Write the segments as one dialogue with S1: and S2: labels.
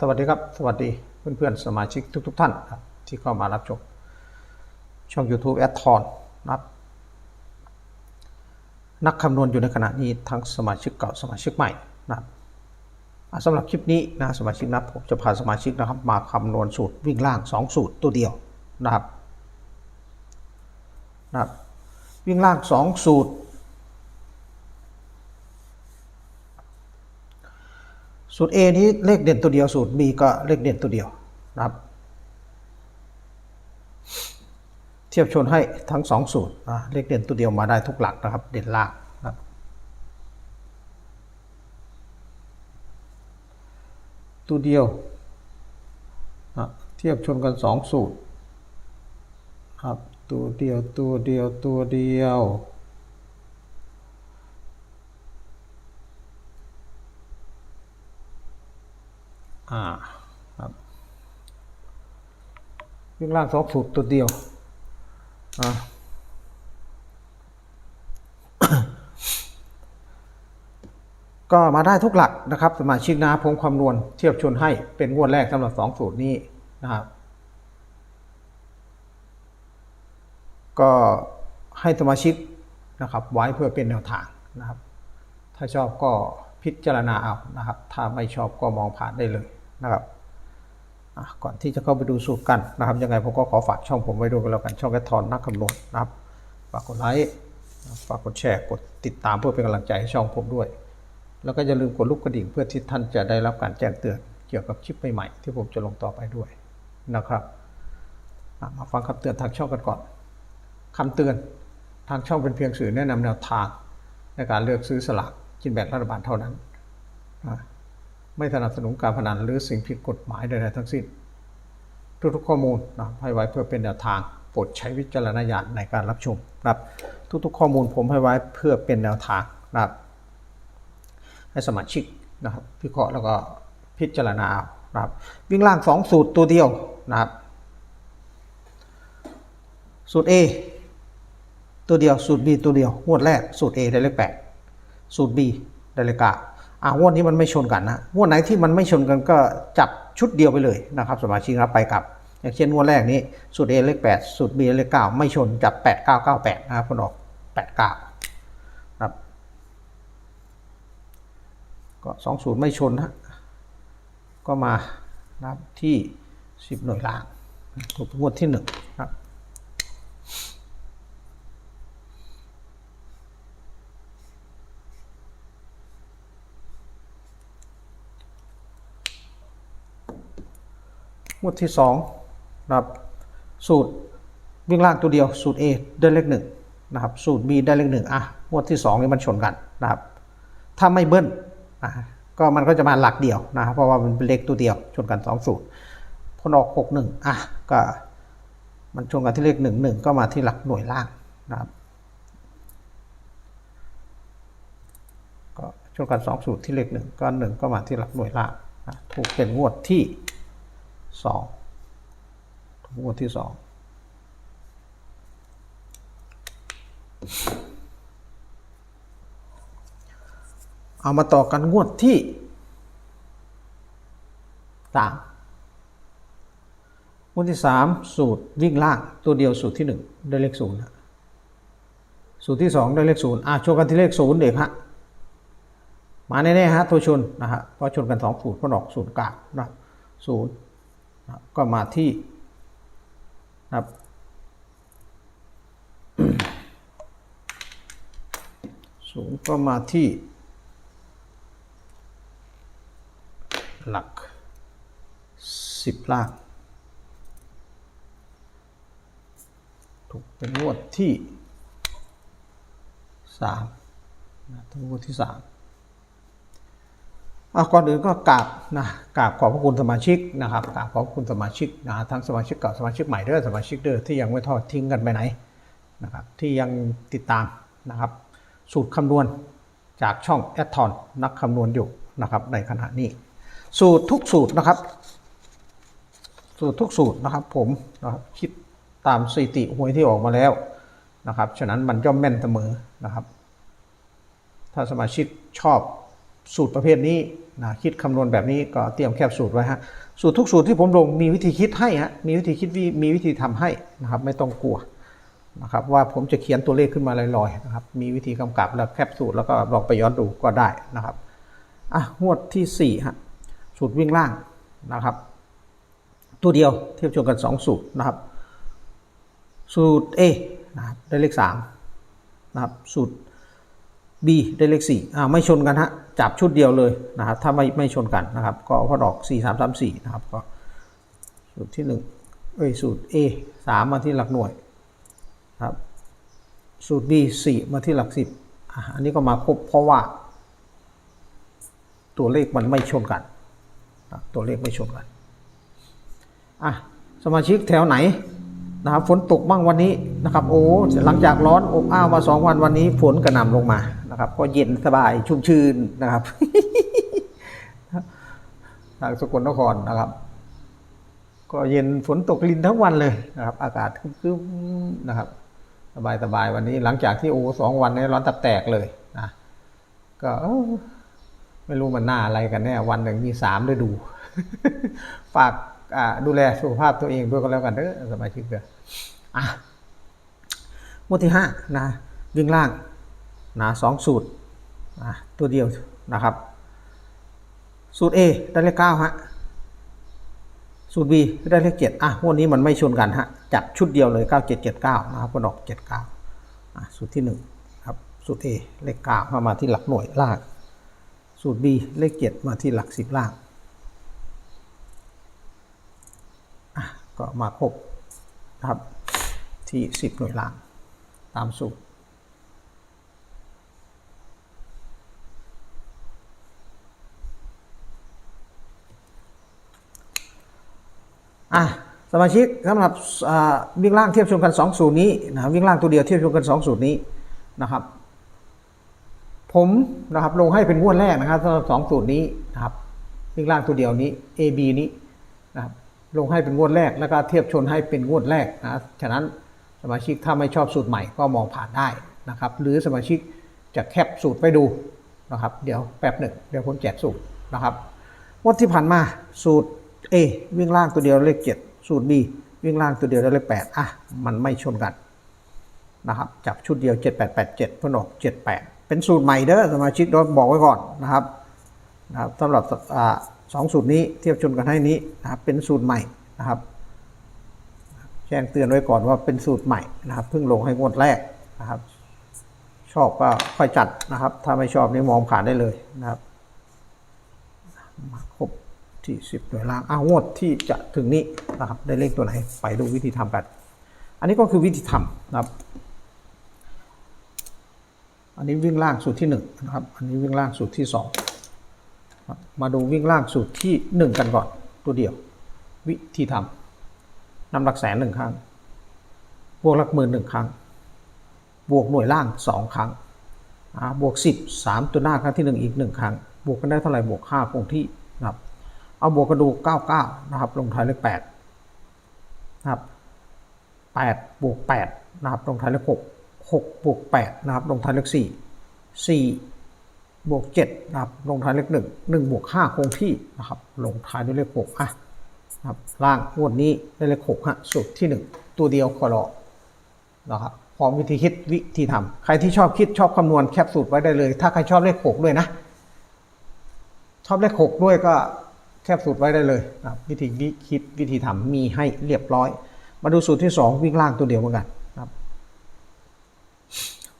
S1: สวัสดีครับ สวัสดีเพื่อนๆสมาชิกทุกๆท่านครับที่เข้ามารับชมช่อง YouTube แอดทอนนะครับนักคำนวณอยู่ในขณะนี้ทั้งสมาชิกเก่าสมาชิกใหม่นะครับสำหรับคลิปนี้นะสมาชิกนะผมจะพาสมาชิกนะครับ มาคำนวณสูตรวิ่งล่าง 2 สูตรตัวเดียวนะครับนะครับวิ่งล่าง 2 สูตร สูตร A นี้เลขเด่นตัวเดียว สูตร B ก็เลขเด่นตัวเดียวนะครับ เทียบชนให้ทั้ง 2 สูตรเลขเด่นตัวเดียวมาได้ทุกหลักนะครับ เด่นล่างนะตัวเดียวอะเทียบชนกัน 2 สูตรครับตัวเดียวตัวเดียวตัวเดียว อ่าครับวิ่งล่างสองสูตรตัวเดียวอ่าก็มาได้ทุกหลักนะครับสมาชิกนะผมคำนวณเทียบชนให้เป็นงวดแรกสำหรับสองสูตรนี้นะครับ ก็ให้สมาชิกนะครับ ไว้เพื่อเป็นแนวทางนะครับ ถ้าชอบก็พิจารณาเอานะครับ ถ้าไม่ชอบก็มองผ่านได้เลย นะครับก่อนที่จะเข้าไปดูสูตรกันนะครับ ยังไงผมก็ขอฝากช่องผมไว้ด้วยกันแล้วกันช่องแอดทอนนักคำนวณนะครับฝากกดไลค์ฝากกดแชร์กดติดตามเพื่อเป็นกำลังใจให้ช่องผมด้วย แล้วก็อย่าลืมกดลูกกระดิ่งเพื่อที่ท่านจะได้รับการแจ้งเตือนเกี่ยวกับคลิปใหม่ๆที่ผมจะลงต่อไปด้วยนะครับมาฟังคำเตือนทางช่องกันก่อนคำเตือนทางช่องเป็นเพียงสื่อแนะนำแนวทางในการเลือกซื้อสลากกินแบ่งรัฐบาลเท่านั้น ไม่สนับสนุนการพนันหรือสิ่งผิดกฎหมายใดๆทั้งสิ้น ทุกๆข้อมูลนะให้ไว้เพื่อเป็นแนวทางโปรดใช้วิจารณญาณในการรับชมครับทุกๆ ข้อมูลผมให้ไว้เพื่อเป็นแนวทางนะครับให้สมาชิกนะครับพิเคราะห์แล้วก็พิจารณาครับวิ่งล่าง 2 สูตรตัวเดียวนะครับสูตร A ตัวเดียวสูตร B ตัวเดียวงวดแรกสูตร A ได้เลข8สูตร B ได้เลข9 อ่างวดนี้มันไม่ชนกันนะงวดไหนที่มันไม่ชนกันก็จับชุดเดียวไปเลยนะครับ สมาชิกรับไปกลับ อย่างเช่นงวดแรกนี้สูตร A เลข8สูตร B เลข9ไม่ชนจับ 8 9 9 8 นะครับคนออก 8 9ครับก็สองศูนย์ไม่ชนนะก็มานับที่สิบหน่วยล่างถูกงวดที่หนึ่งครับ งวดที่สองนะครับสูตรวิ่งล่างตัวเดียวสูตร A ได้เลขหนึ่งนะครับสูตร B ได้เลขหนึ่งอะงวดที่สองนี่มันชนกันนะครับถ้าไม่เบิ้ลอะก็มันก็จะมาหลักเดียวนะครับเพราะว่ามันเป็นเลขตัวเดียวชนกันสองสูตรพลออกหกหนึ่งอะก็มันชนกันที่เลขหนึ่งหนึ่งก็มาที่หลักหน่วยล่างนะครับก็ชนกันสองสูตรที่เลขหนึ่งก็หนึ่งก็มาที่หลักหน่วยล่างถูกเป็นงวดที่ สองถูกงวดที่สองเอามาต่อกันงวดที่สามงวดที่สามสูตรวิ่งล่างตัวเดียวสูตรที่หนึ่งได้เลขศูนย์สูตรที่สองได้เลขศูนย์อะชนกันที่เลขศูนย์เด็กฮะมาแน่ๆฮะตัวชนนะฮะเพราะชนกันสองสูตรก็ออกศูนย์กลางนะศูนย์ ก็มาที่ครับสูงก็มาที่ หลักสิบล้านถูกเป็นงวดที่3นะถึงงวดที่สาม เอาก่อนอื่นก็กราบนะกราบขอบพระคุณสมาชิกนะครับกราบขอบคุณสมาชิกนะทั้งสมาชิกเก่าสมาชิกใหม่เด้อสมาชิกเด้อที่ยังไม่ทอดทิ้งกันไปไหนนะครับที่ยังติดตามนะครับสูตรคำนวณจากช่องแอดทอนนักคำนวณอยู่นะครับในขณะนี้ สูตรทุกสูตรนะครับ สูตรทุกสูตรนะครับผมนะครับคิดตามสิติหวยที่ออกมาแล้วนะครับฉะนั้นมันย่อมแม่นเสมอนะครับ ถ้าสมาชิกชอบ สูตรประเภทนี้นะคิดคำนวณแบบนี้ก็เตรียมแคบสูตรไว้ฮะสูตรทุกสูตรที่ผมลงมีวิธีคิดให้ฮะมีวิธีคิดวิมีวิธีทำให้นะครับไม่ต้องกลัวนะครับว่าผมจะเขียนตัวเลขขึ้นมาลอยๆนะครับมีวิธีกำกับแล้วแคบสูตรแล้วก็ลองไปย้อนดูก็ได้นะครับอะงวดที่สี่ฮะสูตรวิ่งล่างนะครับ ตัวเดียวเทียบชนกัน 2 สูตรนะครับ สูตร A นะครับได้เลข3นะครับสูตร B ได้เลข4อ่าไม่ชนกันฮะจับชุดเดียวเลยนะครับ ถ้าไม่ไม่ชนกันนะครับ ก็พอดอก 4 3 3 4 นะครับ ก็สูตรที่1เอ้ยสูตร A 3 มาที่หลักหน่วยครับ สูตร B 4 มาที่หลัก 10อะอันนี้ก็มาครบเพราะว่า ตัวเลขมันไม่ชนกันตัวเลขไม่ชนกันอะสมาชิกแถวไหน นะครับฝนตกบ้างวันนี้นะครับโอ้หลังจากร้อนอบอ้าวมาสองวันวันนี้ฝนกระหน่ำลงมานะครับ ก็เย็นสบายชุ่มชื่นนะครับทางสกลนครนะครับ ก็เย็นฝนตกลินทั้งวันเลยนะครับ อากาศคึ้มๆนะครับ สบายสบายวันนี้ หลังจากที่โอ้สองวันนี้ร้อนตับแตกเลยนะก็ไม่รู้มันหน้าอะไรกันแน่วันหนึ่งมีสามฤดู ฝาก ดูแลสุขภาพตัวเองด้วยก็แล้วกันเด้อสมาชิกเด้ออะมวดที่ห้านะวิ่งล่างนะสองสูตรอะตัวเดียวนะครับ สูตร A ได้เลขเก้าฮะสูตร B ได้เลขเจ็ดอะงวดนี้มันไม่ชนกันฮะจับชุดเดียวเลยเก้าเจ็ดเจ็ดเก้านะครับก็ดอกเจ็ดเก้าอะสูตรที่หนึ่งครับสูตร A เลขเก้ามามาที่หลักหน่วยล่าง สูตร B เลขเจ็ดมาที่หลักสิบล่าง อะ ก็มาครบนะครับที่สิบหน่วยล่างตามสูตรอะสมาชิกสำหรับวิ่งล่างเทียบชนกัน2สูตรนี้นะครับวิ่งล่างตัวเดียวเทียบชนกัน 2 สูตรนี้นะครับ ผมนะครับลงให้เป็นงวดแรกนะครับสำหรับสองสูตรนี้นะครับวิ่งล่างตัวเดียวนี้ A B นี้นะครับ ลงให้เป็นงวดแรก แล้วก็เทียบชนให้เป็นงวดแรกนะฉะนั้นสมาชิกถ้าไม่ชอบสูตรใหม่ก็มองผ่านได้นะครับ หรือสมาชิกจะแคปสูตรไปดูนะครับ เดี๋ยวแป๊บหนึ่งเดี๋ยวผมแจกสูตรนะครับงวดที่ผ่านมาสูตร A วิ่งล่างตัวเดียวเลข 7 สูตร B วิ่งล่างตัวเดียวเลข 8 อะ มันไม่ชนกันนะครับ จับชุดเดียว 7887เพื่อนออก78 เป็นสูตรใหม่เด้อสมาชิกเราบอกไว้ก่อนนะครับนะครับสำหรับ สองสูตรนี้เทียบชนกันให้นี้นะครับเป็นสูตรใหม่นะครับแจ้งเตือนไว้ก่อนว่าเป็นสูตรใหม่นะครับเพิ่งลงให้งวดแรกนะครับ ชอบก็ค่อยจัดนะครับ ถ้าไม่ชอบนี่มองผ่านได้เลยนะครับมาครบที่10หน่วยล่างอ้าวงวดที่จะถึงนี้นะครับ ได้เลขตัวไหนไปดูวิธีทำกัน อันนี้ก็คือวิธีทำนะครับ อันนี้วิ่งล่างสูตรที่หนึ่งนะครับ อันนี้วิ่งล่างสูตรที่สอง มาดูวิ่งล่างสูตรที่หนึ่งกันก่อน ตัวเดียว วิธีทำนำหลักแสนหนึ่งครั้ง บวกหลักหมื่นหนึ่งครั้ง บวกหน่วยล่างสองครั้ง บวกสิบสามตัวหน้าครั้งที่หนึ่งอีกหนึ่งครั้ง บวกกันได้เท่าไหร่ บวกห้าคงที่นะครับ เอาบวกกระดูกเก้าเก้านะครับ ลงท้ายเลขแปดนะครับแปดบวกแปดนะครับ ลงท้ายเลขหกหกบวกแปดนะครับ ลงท้ายเลขสี่สี่ บวกเจ็ดนะครับลงท้ายเลขหนึ่งหนึ่งบวกห้าคงที่นะครับลงท้ายด้วยเลขหกอะนะครับล่างงวดนี้ได้เลขหกฮะสูตรที่หนึ่งตัวเดียวคอรอนะครับพร้อมวิธีคิดวิธีทำใครที่ชอบคิดชอบคำนวณแคปสูตรไว้ได้เลย ถ้าใครชอบเลขหกด้วยนะ ชอบเลขหกด้วยก็แคปสูตรไว้ได้เลยนะครับวิธีคิดวิธีทำมีให้เรียบร้อย มาดูสูตรที่สองวิ่งล่างตัวเดียวเหมือนกันนะครับ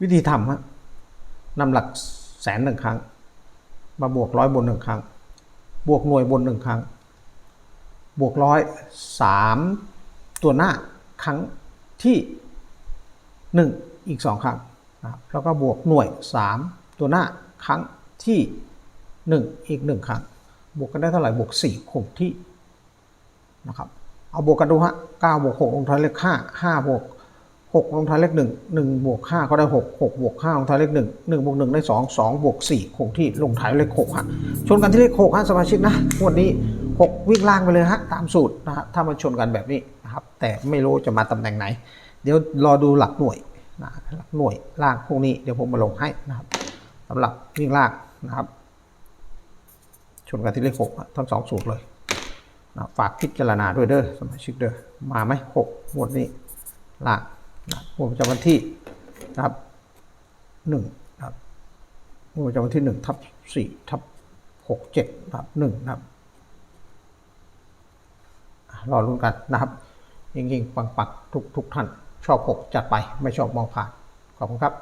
S1: วิธีทำฮะนำหลัก แสนหนึ่งครั้ง มาบวกร้อยบนหนึ่งครั้ง บวกหน่วยบนหนึ่งครั้ง บวกร้อยสามตัวหน้าครั้งที่หนึ่งอีกสองครั้งนะครับแล้วก็บวกหน่วยสามตัวหน้าครั้งที่หนึ่งอีกหนึ่งครั้ง บวกกันได้เท่าไหร่บวกสี่คงที่นะครับเอาบวกกันดูฮะเก้าบวกหกลงท้ายเลขห้าห้าบวก หกลงท้ายเลขหนึ่งหนึ่งบวกห้าก็ได้หกหกบวกห้าลงท้ายเลขหนึ่งหนึ่งบวกหนึ่งได้สองสองบวกสี่คงที่ลงท้ายเลขหกฮะชนกันที่เลขหกฮะสมาชิกนะวดนี้หกวิ่งล่างไปเลยฮะตามสูตรนะฮะถ้ามันชนกันแบบนี้นะครับ แต่ไม่รู้จะมาตำแหน่งไหน เดี๋ยวรอดูหลักหน่วยนะหลักหน่วยล่างพวกนี้เดี๋ยวผมมาลงให้นะครับสำหรับวิ่งล่างนะครับชนกันที่เลขหกทั้งสองสูตรเลยนะฝากพิจารณาด้วยเด้อสมาชิกเด้อมาไหมหกงวดนี้ล่าง นะงวดประจำวันที่นะครับหนึ่งนะครับงวดประจำวันที่หนึ่งทับสี่ทับหกเจ็ดนะครับหนึ่งนะครับรอรุ้นกันนะครับยิงๆปังปักทุกทุกท่าน ชอบหกจัดไปไม่ชอบมองผ่าน ขอบคุณครับ